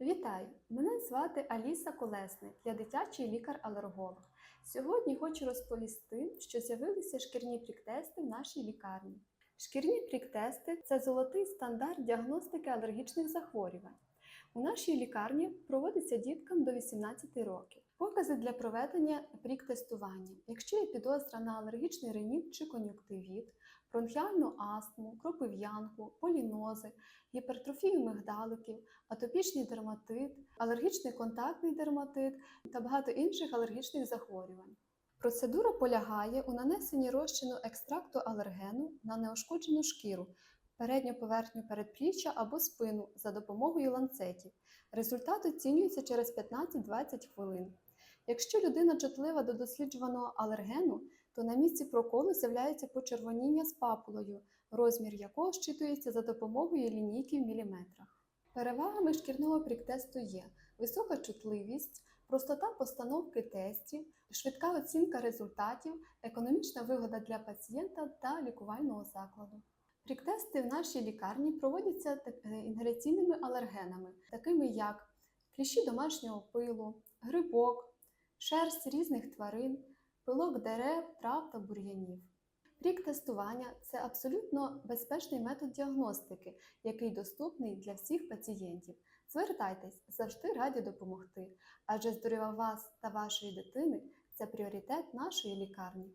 Вітаю! Мене звати Аліса Колесник, я дитячий лікар-алерголог. Сьогодні хочу розповісти, що з'явилися шкірні пріктести в нашій лікарні. Шкірні пріктести це золотий стандарт діагностики алергічних захворювань. У нашій лікарні проводиться діткам до 18 років. Покази для проведення прік-тестування. Якщо є підозра на алергічний реніт чи кон'юктивіт, бронхіальну астму, кропив'янку, полінози, гіпертрофію мигдаликів, атопічний дерматит, алергічний контактний дерматит та багато інших алергічних захворювань. Процедура полягає у нанесенні розчину екстракту алергену на неушкоджену шкіру, передню поверхню передпліччя або спину за допомогою ланцетів. Результат оцінюється через 15-20 хвилин. Якщо людина чутлива до досліджуваного алергену, то на місці проколу з'являється почервоніння з папулою, розмір якого щитується за допомогою лінійки в міліметрах. Перевагами шкірного пріктесту є висока чутливість, простота постановки тестів, швидка оцінка результатів, економічна вигода для пацієнта та лікувального закладу. Пріктести в нашій лікарні проводяться е, інгаляційними алергенами, такими як кліщі домашнього пилу, грибок, шерсть різних тварин, пилок дерев, трав та бур'янів. Рік тестування це абсолютно безпечний метод діагностики, який доступний для всіх пацієнтів. Звертайтесь, завжди раді допомогти, адже здоров'я вас та вашої дитини це пріоритет нашої лікарні.